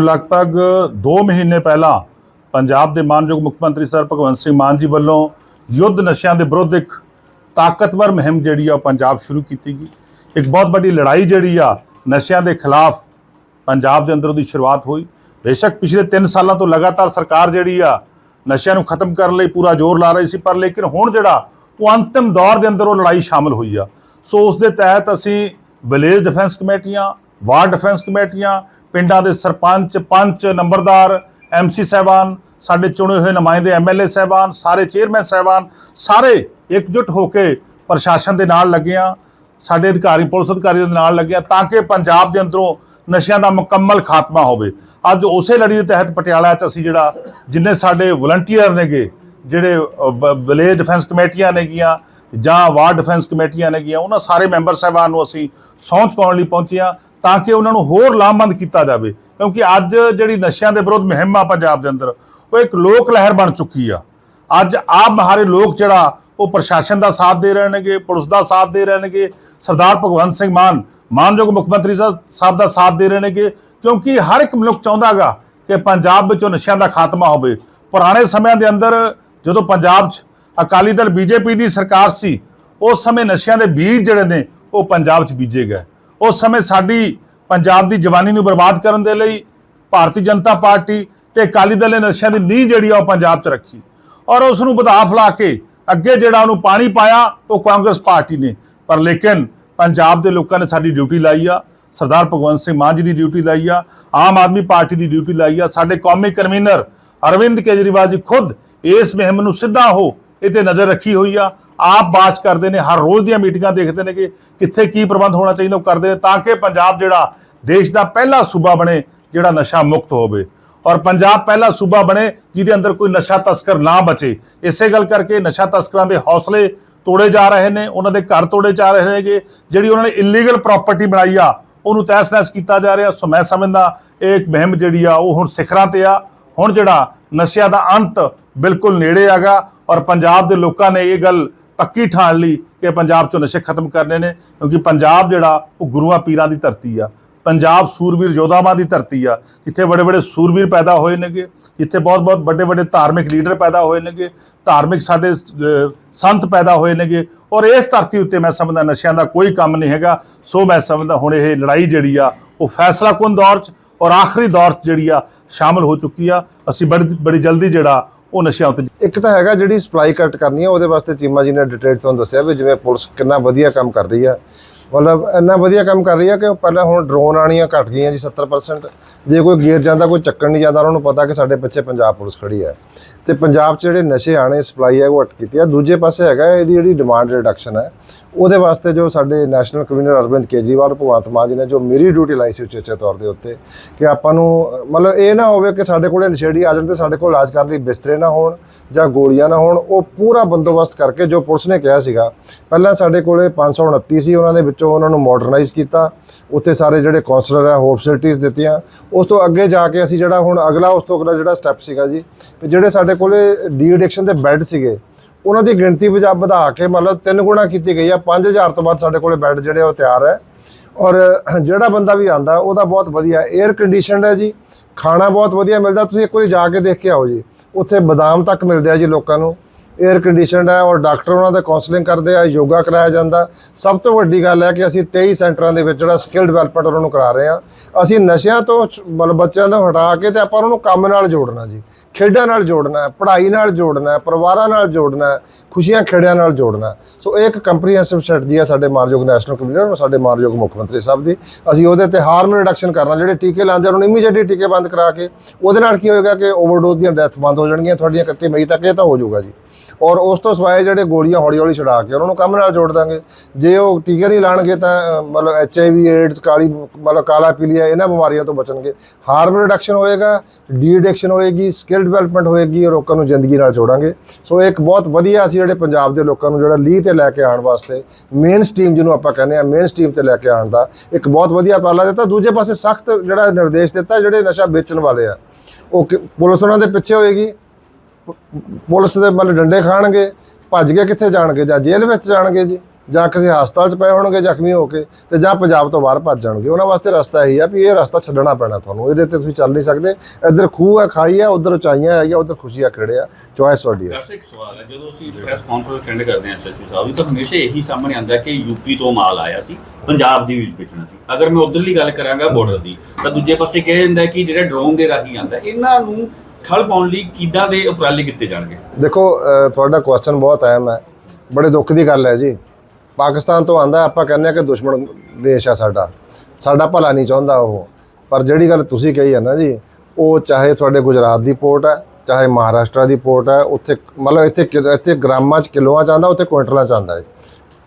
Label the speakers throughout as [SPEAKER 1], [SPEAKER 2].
[SPEAKER 1] ਲਗਭਗ 2 ਮਹੀਨੇ ਪਹਿਲਾਂ ਪੰਜਾਬ ਦੇ ਮਾਨਯੋਗ ਮੁੱਖ ਮੰਤਰੀ ਸਰ ਭਗਵੰਤ ਸਿੰਘ ਮਾਨ ਜੀ ਵੱਲੋਂ ਯੁੱਧ ਨਸ਼ਿਆਂ ਦੇ ਵਿਰੁੱਧ ਇੱਕ ਤਾਕਤਵਰ ਮੁਹਿੰਮ ਜਿਹੜੀ ਆ ਉਹ ਪੰਜਾਬ ਸ਼ੁਰੂ ਕੀਤੀ ਗਈ। ਇੱਕ ਬਹੁਤ ਵੱਡੀ ਲੜਾਈ ਜਿਹੜੀ ਆ ਨਸ਼ਿਆਂ ਦੇ ਖਿਲਾਫ ਪੰਜਾਬ ਦੇ ਅੰਦਰ ਉਹਦੀ ਸ਼ੁਰੂਆਤ ਹੋਈ। ਬੇਸ਼ੱਕ ਪਿਛਲੇ 3 ਸਾਲਾਂ ਤੋਂ ਲਗਾਤਾਰ ਸਰਕਾਰ ਜਿਹੜੀ ਆ ਨਸ਼ਿਆਂ ਨੂੰ ਖਤਮ ਕਰਨ ਲਈ ਪੂਰਾ ਜ਼ੋਰ ਲਾ ਰਹੀ ਸੀ, ਪਰ ਲੇਕਿਨ ਹੁਣ ਜਿਹੜਾ ਉਹ ਅੰਤਿਮ ਦੌਰ ਦੇ ਅੰਦਰ ਉਹ ਲੜਾਈ ਸ਼ਾਮਲ ਹੋਈ ਆ। ਸੋ ਉਸ ਦੇ ਤਹਿਤ ਅਸੀਂ ਵਿਲੇਜ ਡਿਫੈਂਸ ਕਮੇਟੀਆਂ ਵਾਰਡ ਡਿਫੈਂਸ ਕਮੇਟੀਆਂ, ਪਿੰਡਾਂ ਦੇ ਸਰਪੰਚ, ਪੰਚ, ਨੰਬਰਦਾਰ ਐਮਸੀ ਸਾਹਿਬਾਨ, ਸਾਡੇ ਚੁਣੇ ਹੋਏ ਨੁਮਾਇੰਦੇ ਐਮਐਲਏ ਸਾਹਿਬਾਨ, ਸਾਰੇ ਚੇਅਰਮੈਨ ਸਾਹਿਬਾਨ, ਸਾਰੇ ਇਕਜੁੱਟ ਹੋ ਕੇ ਪ੍ਰਸ਼ਾਸਨ ਦੇ ਨਾਲ ਲੱਗੇ ਆ, ਸਾਡੇ ਅਧਿਕਾਰੀ, ਪੁਲਿਸ ਅਧਿਕਾਰੀ ਦੇ ਨਾਲ ਲੱਗੇ ਆ, ਤਾਂ ਕਿ ਪੰਜਾਬ ਦੇ ਅੰਦਰੋਂ ਨਸ਼ਿਆਂ ਦਾ ਮੁਕੰਮਲ ਖਾਤਮਾ ਹੋਵੇ। ਅੱਜ ਉਸੇ ਲੜੀ ਦੇ ਤਹਿਤ ਪਟਿਆਲਾ 'ਚ ਅਸੀਂ ਜਿਹੜਾ, ਜਿੰਨੇ ਸਾਡੇ ਵਲੰਟੀਅਰ ਨੇਗੇ ਜਿਹੜੇ ਵਿਲੇਜ ਡਿਫੈਂਸ ਕਮੇਟੀਆਂ ਨੇਗੀਆਂ ਜਾਂ ਵਾਰਡ ਡਿਫੈਂਸ ਕਮੇਟੀਆਂ ਨੇਗੀਆਂ ਉਹਨਾਂ ਸਾਰੇ ਮੈਂਬਰ ਸਾਹਿਬਾਨ ਨੂੰ ਅਸੀਂ ਸਹੁੰ ਚੁਕਾਉਣ ਲਈ ਪਹੁੰਚੇ ਹਾਂ ਤਾਂ ਕਿ ਉਹਨਾਂ ਨੂੰ ਹੋਰ ਲਾਮਬੰਦ ਕੀਤਾ ਜਾਵੇ। ਕਿਉਂਕਿ ਅੱਜ ਜਿਹੜੀ ਨਸ਼ਿਆਂ ਦੇ ਵਿਰੁੱਧ ਮੁਹਿੰਮ ਆ ਪੰਜਾਬ ਦੇ ਅੰਦਰ, ਉਹ ਇੱਕ ਲੋਕ ਲਹਿਰ ਬਣ ਚੁੱਕੀ ਆ। ਅੱਜ ਆਪ ਮਹਾਰੇ ਲੋਕ ਜਿਹੜਾ, ਉਹ ਪ੍ਰਸ਼ਾਸਨ ਦਾ ਸਾਥ ਦੇ ਰਹੇ ਨੇਗੇ, ਪੁਲਿਸ ਦਾ ਸਾਥ ਦੇ ਰਹੇ ਨੇਗੇ, ਸਰਦਾਰ ਭਗਵੰਤ ਸਿੰਘ ਮਾਨ, ਮਾਨਯੋਗ ਮੁੱਖ ਮੰਤਰੀ ਸਾਹਿਬ ਸਾਹਿਬ ਦਾ ਸਾਥ ਦੇ ਰਹੇ ਨੇਗੇ, ਕਿਉਂਕਿ ਹਰ ਇੱਕ ਮਨੁੱਖ ਚਾਹੁੰਦਾਗਾ ਕਿ ਪੰਜਾਬ ਵਿੱਚੋਂ ਨਸ਼ਿਆਂ ਦਾ ਖਾਤਮਾ ਹੋਵੇ। ਪੁਰਾਣੇ ਸਮਿਆਂ ਦੇ ਅੰਦਰ ਜਦੋਂ ਪੰਜਾਬ 'ਚ ਅਕਾਲੀ ਦਲ ਬੀਜੇਪੀ ਦੀ ਸਰਕਾਰ ਸੀ, ਉਸ ਸਮੇਂ ਨਸ਼ਿਆਂ ਦੇ ਬੀਜ ਜਿਹੜੇ ਨੇ, ਉਹ ਪੰਜਾਬ 'ਚ ਬੀਜੇ ਗਏ। ਉਸ ਸਮੇਂ ਸਾਡੀ ਪੰਜਾਬ ਦੀ ਜਵਾਨੀ ਨੂੰ ਬਰਬਾਦ ਕਰਨ ਦੇ ਲਈ ਭਾਰਤੀ ਜਨਤਾ ਪਾਰਟੀ ਤੇ ਅਕਾਲੀ ਦਲ ਨੇ ਨਸ਼ਿਆਂ ਦੀ ਨੀਂਹ ਜਿਹੜੀ ਆ ਉਹ ਪੰਜਾਬ 'ਚ ਰੱਖੀ। ਔਰ ਉਸ ਨੂੰ ਵਧਾ ਫਲਾ ਕੇ ਅੱਗੇ ਜਿਹੜਾ ਉਹਨੂੰ ਪਾਣੀ ਪਾਇਆ, ਉਹ ਕਾਂਗਰਸ ਪਾਰਟੀ ਨੇ। ਪਰ ਲੇਕਿਨ ਪੰਜਾਬ ਦੇ ਲੋਕਾਂ ਨੇ ਸਾਡੀ ਡਿਊਟੀ ਲਾਈ ਆ, ਸਰਦਾਰ ਭਗਵੰਤ ਸਿੰਘ ਮਾਨ ਜੀ ਦੀ ਡਿਊਟੀ ਲਾਈ ਆ, ਆਮ ਆਦਮੀ ਪਾਰਟੀ ਦੀ ਡਿਊਟੀ ਲਾਈ ਆ, ਸਾਡੇ ਕੌਮੀ ਕਨਵੀਨਰ ਅਰਵਿੰਦ ਕੇਜਰੀਵਾਲ ਜੀ ਖੁਦ ਇਸ ਮੁਹਿੰਮ ਨੂੰ ਸਿੱਧਾ ਹੋ ਇਹ ਤੇ ਨਜ਼ਰ ਰੱਖੀ ਹੋਈ ਆ। ਆਪ ਬਾਤ ਕਰਦੇ ਨੇ, ਹਰ ਰੋਜ਼ ਦੀਆਂ ਮੀਟਿੰਗਾਂ ਦੇਖਦੇ ਨੇ ਕਿ ਕਿੱਥੇ ਕੀ ਪ੍ਰਬੰਧ ਹੋਣਾ ਚਾਹੀਦਾ, ਉਹ ਕਰਦੇ ਨੇ ਤਾਂ ਕਿ ਪੰਜਾਬ ਜਿਹੜਾ ਦੇਸ਼ ਦਾ ਪਹਿਲਾ ਸੂਬਾ ਬਣੇ, ਜਿਹੜਾ ਨਸ਼ਾ ਮੁਕਤ ਹੋਵੇ। ਔਰ ਪੰਜਾਬ ਪਹਿਲਾ ਸੂਬਾ ਬਣੇ, ਜਿਹਦੇ ਅੰਦਰ ਕੋਈ ਨਸ਼ਾ ਤਸਕਰ ਨਾ ਬਚੇ। ਇਸੇ ਗੱਲ ਕਰਕੇ ਨਸ਼ਾ ਤਸਕਰਾਂ ਦੇ ਹੌਸਲੇ ਤੋੜੇ ਜਾ ਰਹੇ ਨੇ, ਉਹਨਾਂ ਦੇ ਘਰ ਤੋੜੇ ਜਾ ਰਹੇ ਨੇਗੇ। ਜਿਹੜੀ ਉਹਨਾਂ ਨੇ ਇਲੀਗਲ ਪ੍ਰਾਪਰਟੀ ਬਣਾਈ ਆ, ਉਹਨੂੰ ਤਹਿਸ-ਨਹਿਸ ਕੀਤਾ ਜਾ ਰਿਹਾ। ਸੋ ਮੈਂ ਸਮਝਦਾ, ਇਹ ਇੱਕ ਮੁਹਿੰਮ ਜਿਹੜੀ ਆ, ਉਹ ਹੁਣ ਸਿਖਰਾਂ ਤੇ ਆ। ਹੁਣ ਜਿਹੜਾ ਨਸ਼ਿਆਂ ਦਾ ਅੰਤ ਬਿਲਕੁਲ ਨੇੜੇ ਆਗਾ ਔਰ ਪੰਜਾਬ ਦੇ ਲੋਕਾਂ ਨੇ ਇਹ ਗੱਲ ਪੱਕੀ ਠਾਣ ਲਈ ਕਿ ਪੰਜਾਬ ਚੋਂ ਨਸ਼ੇ ਖਤਮ ਕਰਨੇ ਨੇ, ਕਿਉਂਕਿ ਪੰਜਾਬ ਜਿਹੜਾ, ਉਹ ਗੁਰੂਆਂ ਪੀਰਾਂ ਦੀ ਧਰਤੀ ਆ। ਪੰਜਾਬ ਸੂਰਬੀਰ ਯੋਧਾਵਾਂ ਦੀ ਧਰਤੀ ਆ। ਜਿੱਥੇ ਵੱਡੇ ਵੱਡੇ ਸੂਰਬੀਰ ਪੈਦਾ ਹੋਏ ਨੇਗੇ, ਜਿੱਥੇ ਬਹੁਤ ਬਹੁਤ ਵੱਡੇ ਵੱਡੇ ਧਾਰਮਿਕ ਲੀਡਰ ਪੈਦਾ ਹੋਏ ਨੇਗੇ, ਧਾਰਮਿਕ ਸਾਡੇ ਸੰਤ ਪੈਦਾ ਹੋਏ ਨੇਗੇ। ਔਰ ਇਸ ਧਰਤੀ ਉੱਤੇ ਮੈਂ ਸਮਝਦਾ ਨਸ਼ਿਆਂ ਦਾ ਕੋਈ ਕੰਮ ਨਹੀਂ ਹੈਗਾ। ਸੋ ਮੈਂ ਸਮਝਦਾ ਹੁਣ ਇਹ ਲੜਾਈ ਜਿਹੜੀ ਆ, ਉਹ ਫੈਸਲਾ ਕੁਨ ਦੌਰ 'ਚ ਔਰ ਆਖਰੀ ਦੌਰ 'ਚ ਜਿਹੜੀ ਆ, ਸ਼ਾਮਲ ਹੋ ਚੁੱਕੀ ਆ। ਅਸੀਂ ਬੜੀ ਬੜੀ ਜਲਦੀ ਜਿਹੜਾ ਉਹ ਨਸ਼ਿਆਂ ਉੱਤੇ
[SPEAKER 2] ਇੱਕ ਤਾਂ ਹੈਗਾ ਜਿਹੜੀ ਸਪਲਾਈ ਕੱਟ ਕਰਨੀ ਆ, ਉਹਦੇ ਵਾਸਤੇ ਚੀਮਾ ਜੀ ਨੇ ਡਿਟੇਲ ਤੁਹਾਨੂੰ ਦੱਸਿਆ ਵੀ ਜਿਵੇਂ ਪੁਲਿਸ ਕਿੰਨਾ ਵਧੀਆ ਕੰਮ ਕਰ ਰਹੀ ਆ। ਮਤਲਬ ਇੰਨਾ ਵਧੀਆ ਕੰਮ ਕਰ ਰਹੀ ਆ ਕਿ ਉਹ ਪਹਿਲਾਂ ਹੁਣ ਡਰੋਨ ਆਣੀਆਂ ਘਟ ਗਈਆਂ ਜੀ 70% ਜੇ ਕੋਈ ਗੇਰ ਜਾਂਦਾ, ਕੋਈ ਚੱਕਣ ਨਹੀਂ ਜਾਂਦਾ, ਉਹਨਾਂ ਨੂੰ ਪਤਾ ਕਿ ਸਾਡੇ ਪਿੱਛੇ ਪੰਜਾਬ ਪੁਲਿਸ ਖੜੀ ਹੈ ਤੇ ਪੰਜਾਬ 'ਚ ਜਿਹੜੇ ਨਸ਼ੇ ਆਣੇ, ਸਪਲਾਈ ਹੈ, ਉਹ ਅਟ ਕੀਤੀ ਆ। ਦੂਜੇ ਪਾਸੇ ਹੈਗਾ ਇਹਦੀ ਜਿਹੜੀ ਡਿਮਾਂਡ ਰਿਡਕਸ਼ਨ ਹੈ, ਉਹਦੇ ਵਾਸਤੇ ਜੋ ਸਾਡੇ ਨੈਸ਼ਨਲ ਕਨਵੀਨਰ ਅਰਵਿੰਦ ਕੇਜਰੀਵਾਲ, ਭਗਵੰਤ ਮਾਨ ਜੀ ਨੇ ਜੋ ਮੇਰੀ ਡਿਊਟੀ ਲਾਈ ਸੀ ਉਚੇਚੇ ਤੌਰ ਦੇ ਉੱਤੇ, ਕਿ ਆਪਾਂ ਨੂੰ, ਮਤਲਬ ਇਹ ਨਾ ਹੋਵੇ ਕਿ ਸਾਡੇ ਕੋਲੇ ਨਸ਼ੇੜੀ ਆ ਜਾਣ ਤੇ ਸਾਡੇ ਕੋਲ ਇਲਾਜ ਕਰਨ ਲਈ ਬਿਸਤਰੇ ਨਾ ਹੋਣ ਜਾਂ ਗੋਲੀਆਂ ਨਾ ਹੋਣ, ਉਹ ਪੂਰਾ ਬੰਦੋਬਸਤ ਕਰਕੇ ਜੋ ਪੁਲਿਸ ਨੇ ਕਿਹਾ ਸੀਗਾ, ਪਹਿਲਾਂ ਸਾਡੇ ਕੋਲੇ 529 ਸੀ ਉਹਨਾਂ ਦੇ ਵਿੱਚੋਂ ਉਹਨਾਂ ਨੂੰ ਮਾਡਰਨਾਈਜ਼ ਕੀਤਾ, ਉੱਥੇ ਸਾਰੇ ਜਿਹੜੇ ਕਾਉਂਸਲਰ ਹੈ ਹੋਪ ਫੈਸਿਲਿਟੀਆਂ ਦਿੱਤੀਆਂ, ਉਸ ਤੋਂ ਅੱਗੇ ਜਾ ਕੇ ਅਸੀਂ ਜਿਹੜਾ ਹੁਣ ਅਗਲਾ, ਉਸ ਤੋਂ ਅਗਲਾ ਜਿਹੜਾ ਸਟੈਪ ਸੀਗਾ ਜੀ ਤੇ ਜਿਹੜੇ ਸਾਡੇ ਕੋਲੇ ਡੀ ਐਡਿਕਸ਼ਨ ਦੇ ਬੈੱਡ ਸੀਗੇ। ਉਹਨਾਂ ਦੀ ਗਿਣਤੀ ਵਜਾ ਵਧਾ ਕੇ ਮਤਲਬ ਤਿੰਨ ਗੁਣਾ ਕੀਤੀ ਗਈ ਆ 5000 ਤੋਂ ਬਾਅਦ ਸਾਡੇ ਕੋਲੇ ਬੈੱਡ ਜਿਹੜੇ ਉਹ ਤਿਆਰ ਹੈ। ਔਰ ਜਿਹੜਾ ਬੰਦਾ ਵੀ ਆਂਦਾ, ਉਹਦਾ ਬਹੁਤ ਵਧੀਆ 에ਅਰ ਕੰਡੀਸ਼ਨਡ ਹੈ ਜੀ। ਖਾਣਾ ਬਹੁਤ ਵਧੀਆ ਮਿਲਦਾ, ਤੁਸੀਂ ਇੱਕ ਵਾਰੀ ਜਾ ਕੇ ਦੇਖ ਕੇ ਆਓ ਜੀ। ਉੱਥੇ ਬਦਾਮ ਤੱਕ ਮਿਲਦੇ ਆ ਜੀ ਲੋਕਾਂ ਨੂੰ। 에ਅਰ ਕੰਡੀਸ਼ਨਡ ਹੈ ਔਰ ਡਾਕਟਰ ਉਹਨਾਂ ਦਾ ਕਾਉਂਸਲਿੰਗ ਕਰਦੇ ਆ, ਯੋਗਾ ਕਰਾਇਆ ਜਾਂਦਾ। ਸਭ ਤੋਂ ਵੱਡੀ ਗੱਲ ਹੈ ਕਿ ਅਸੀਂ 23 ਸੈਂਟਰਾਂ ਦੇ ਵਿੱਚ ਜਿਹੜਾ ਸਕਿੱਲ ਡਿਵੈਲਪਮੈਂਟ ਉਹਨਾਂ ਨੂੰ ਕਰਾ ਰਹੇ ਆ ਅਸੀਂ ਨਸ਼ਿਆਂ ਤੋਂ ਮਤਲਬ ਬੱਚਿਆਂ ਤੋਂ ਹਟਾ ਕੇ ਤੇ ਆਪਾਂ ਉਹਨਾਂ ਨੂੰ ਕੰਮ ਨਾਲ ਜੋੜਨਾ ਜੀ, ਖੇਡਾਂ ਨਾਲ ਜੋੜਨਾ ਹੈ, ਪੜ੍ਹਾਈ ਨਾਲ ਜੋੜਨਾ ਹੈ, ਪਰਿਵਾਰਾਂ ਨਾਲ ਜੋੜਨਾ ਹੈ, ਖੁਸ਼ੀਆਂ ਖੇੜਿਆਂ ਨਾਲ ਜੋੜਨਾ ਸੋ ਇਹ ਇੱਕ ਕੰਪਰੀਹੈਂਸਿਵ ਸਟ੍ਰੈਟਜੀ ਹੈ ਸਾਡੇ ਮਾਨਯੋਗ ਨੈਸ਼ਨਲ ਕਮਿਸ਼ਨਰ ਔਰ ਸਾਡੇ ਮਾਨਯੋਗ ਮੁੱਖ ਮੰਤਰੀ ਸਾਹਿਬ ਦੀ। ਅਸੀਂ ਉਹਦੇ ਤੇ ਹਾਰਮ ਰਿਡਕਸ਼ਨ ਕਰਨਾ, ਜਿਹੜੇ ਟੀਕੇ ਲਾਉਂਦੇ ਉਹਨਾਂ ਨੂੰ ਇਮੀਡੀਏਟਲੀ ਟੀਕੇ ਬੰਦ ਕਰਾ ਕੇ, ਉਹਦੇ ਨਾਲ ਕੀ ਹੋਏਗਾ ਕਿ ਓਵਰਡੋਜ਼ ਦੀਆਂ ਡੈਥ ਬੰਦ ਹੋ ਜਾਣਗੀਆਂ, ਤੁਹਾਡੀਆਂ 31 ਮਈ ਤੱਕ ਇਹ ਤਾਂ ਹੋ ਜਾਊਗਾ ਜੀ। ਔਰ ਉਸ ਤੋਂ ਸਿਵਾਏ ਜਿਹੜੇ ਗੋਲੀਆਂ ਹੌਲੀ ਹੌਲੀ ਛਡਾ ਕੇ ਉਹਨਾਂ ਨੂੰ ਕੰਮ ਨਾਲ ਜੋੜ ਦਾਂਗੇ। ਜੇ ਉਹ ਟੀਕੇ ਨਹੀਂ ਲਾਣਗੇ ਤਾਂ ਮਤਲਬ ਐਚ ਆਈ ਵੀ ਏਡਸ ਕਾਲੀ, ਮਤਲਬ ਕਾਲਾ ਪੀਲੀਆ ਇਹਨਾਂ ਬਿਮਾਰੀਆਂ ਤੋਂ ਬਚਣਗੇ। ਹਾਰਮ ਰਿਡਕਸ਼ਨ ਹੋਏਗਾ ਡੀ ਐਡਿਕਸ਼ਨ ਹੋਏਗੀ ਸਕਿੱਲ ਡਿਵੈਲਪਮੈਂਟ ਹੋਏਗੀ ਔਰ ਲੋਕਾਂ ਨੂੰ ਜ਼ਿੰਦਗੀ ਨਾਲ ਜੋੜਾਂਗੇ। ਸੋ ਇੱਕ ਬਹੁਤ ਵਧੀਆ ਅਸੀਂ ਜਿਹੜੇ ਪੰਜਾਬ ਦੇ ਲੋਕਾਂ ਨੂੰ ਜਿਹੜਾ ਲੀਹ ਤੇ ਲੈ ਕੇ ਆਉਣ ਵਾਸਤੇ ਮੇਨ ਸਟ੍ਰੀਮ ਜਿਹਨੂੰ ਆਪਾਂ ਕਹਿੰਦੇ ਆ ਮੇਨ ਸਟ੍ਰੀਮ ਤੇ ਲੈ ਕੇ ਆਉਣ ਦਾ ਇੱਕ ਬਹੁਤ ਵਧੀਆ ਉਪਰਾਲਾ ਦਿੱਤਾ। ਦੂਜੇ ਪਾਸੇ ਸਖਤ ਜਿਹੜਾ ਨਿਰਦੇਸ਼ ਦਿੱਤਾ, ਜਿਹੜੇ ਨਸ਼ਾ ਵੇਚਣ ਵਾਲੇ ਆ, ਉਹ ਕਿ- ਪੁਲਿਸ ਉਹਨਾਂ ਦੇ ਪਿੱਛੇ ਹੋਏਗੀ। ਪੁਲਿਸ ਦੇ ਮਤਲਬ ਡੰਡੇ ਖਾਣਗੇ, ਭੱਜ ਕੇ ਕਿੱਥੇ ਜਾਣਗੇ? ਜਾਂ ਜੇਲ੍ਹ ਵਿੱਚ ਜਾਣਗੇ ਜੀ? ਜਾਂ ਕਿਸੇ ਹਸਪਤਾਲ 'ਚ ਪਏ ਹੋਣਗੇ ਜ਼ਖਮੀ ਹੋ ਕੇ ਤੇ ਜਾਂ ਪੰਜਾਬ ਤੋਂ ਬਾਹਰ ਭੱਜ ਜਾਣਗੇ? ਉਹਨਾਂ ਵਾਸਤੇ ਰਸਤਾ ਇਹੀ ਆ ਵੀ ਇਹ ਰਸਤਾ ਛੱਡਣਾ ਪੈਣਾ ਤੁਹਾਨੂੰ। ਇਹਦੇ ਤੇ ਤੁਸੀਂ ਚੱਲ ਨਹੀਂ ਸਕਦੇ। ਇੱਧਰ ਖੂਹ ਹੈ ਖਾਈ ਹੈ ਉਧਰ ਉਚਾਈਆਂ ਹੈਗੀਆਂ, ਉਧਰ ਖੁਸ਼ੀਆਂ ਖੇੜੇ ਆ। ਚੁਆਇਸ ਤੁਹਾਡੀ ਹੈ
[SPEAKER 3] ਇੱਕ ਸਵਾਲ ਹੈ। ਜਦੋਂ ਅਸੀਂ ਪ੍ਰੈਸ ਕਾਨਫਰੰਸ ਅਟੈਂਡ ਕਰਦੇ ਹਾਂ ਐਸਐਸਪੀ ਸਾਹਿਬ ਤਾਂ ਹਮੇਸ਼ਾ ਇਹੀ ਸਾਹਮਣੇ ਆਉਂਦਾ ਕਿ ਯੂਪੀ ਤੋਂ ਮਾਲ ਆਇਆ ਸੀ, ਪੰਜਾਬ ਦੀ ਵਿੱਚ ਵੇਚਣਾ ਸੀ। ਅਗਰ ਮੈਂ ਉਧਰਲੀ ਗੱਲ ਕਰਾਂਗਾ ਬਾਰਡਰ ਦੀ, ਤਾਂ ਦੂਜੇ ਪਾਸੇ ਕਿਹਾ ਜਾਂਦਾ ਕਿ ਜਿਹੜਾ ਡਰੋਨ ਦੇ ਰਾਹੀਂ ਆਉਂਦਾ, ਇਹਨਾਂ ਨੂੰ ਠੱਲ ਪਾਉਣ ਲਈ ਕਿੱਦਾਂ ਦੇ ਉਪਰਾਲੇ ਕੀਤੇ ਜਾਣਗੇ?
[SPEAKER 2] ਦੇਖੋ ਤੁਹਾਡਾ ਕੁਐਸਚਨ ਬਹੁਤ ਅਹਿਮ ਹੈ। ਬੜੇ ਦੁੱਖ ਦੀ ਗੱਲ ਹੈ ਜੀ। ਪਾਕਿਸਤਾਨ ਤੋਂ ਆਂਦਾ, ਆਪਾਂ ਕਹਿੰਦੇ ਆ ਕਿ ਦੁਸ਼ਮਣ ਦੇਸ਼ ਆ ਸਾਡਾ। ਸਾਡਾ ਭਲਾ ਨਹੀਂ ਚਾਹੁੰਦਾ ਉਹ। ਪਰ ਜਿਹੜੀ ਗੱਲ ਤੁਸੀਂ ਕਹੀ ਹੈ ਨਾ ਜੀ, ਉਹ ਚਾਹੇ ਤੁਹਾਡੇ ਗੁਜਰਾਤ ਦੀ ਪੋਰਟ ਹੈ, ਚਾਹੇ ਮਹਾਰਾਸ਼ਟਰ ਦੀ ਪੋਰਟ ਹੈ, ਉੱਥੇ ਮਤਲਬ ਇੱਥੇ ਕਿ- ਇੱਥੇ ਗ੍ਰਾਮਾਂ ਚ ਕਿਲੋਆਂ ਚ ਆਉਂਦਾ ਉੱਥੇ ਕੁਇੰਟਲਾਂ ਚ ਆਉਂਦਾ ਹੈ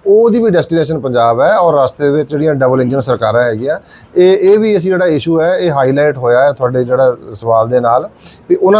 [SPEAKER 2] ਉਹਦੀ ਵੀ ਡੈਸਟੀਨੇਸ਼ਨ ਪੰਜਾਬ ਹੈ ਔਰ ਰਸਤੇ ਵਿੱਚ ਜਿਹੜੀਆਂ ਡਬਲ ਇੰਜਨ ਸਰਕਾਰਾਂ ਹੈਗੀਆਂ, ਇਹ ਇਹ ਵੀ ਅਸੀਂ ਜਿਹੜਾ ਇਸ਼ੂ ਹੈ, ਇਹ ਹਾਈਲਾਈਟ ਹੋਇਆ ਹੈ ਤੁਹਾਡੇ ਜਿਹੜਾ ਸਵਾਲ ਦੇ ਨਾਲ ਵੀ ਉਹਨਾਂ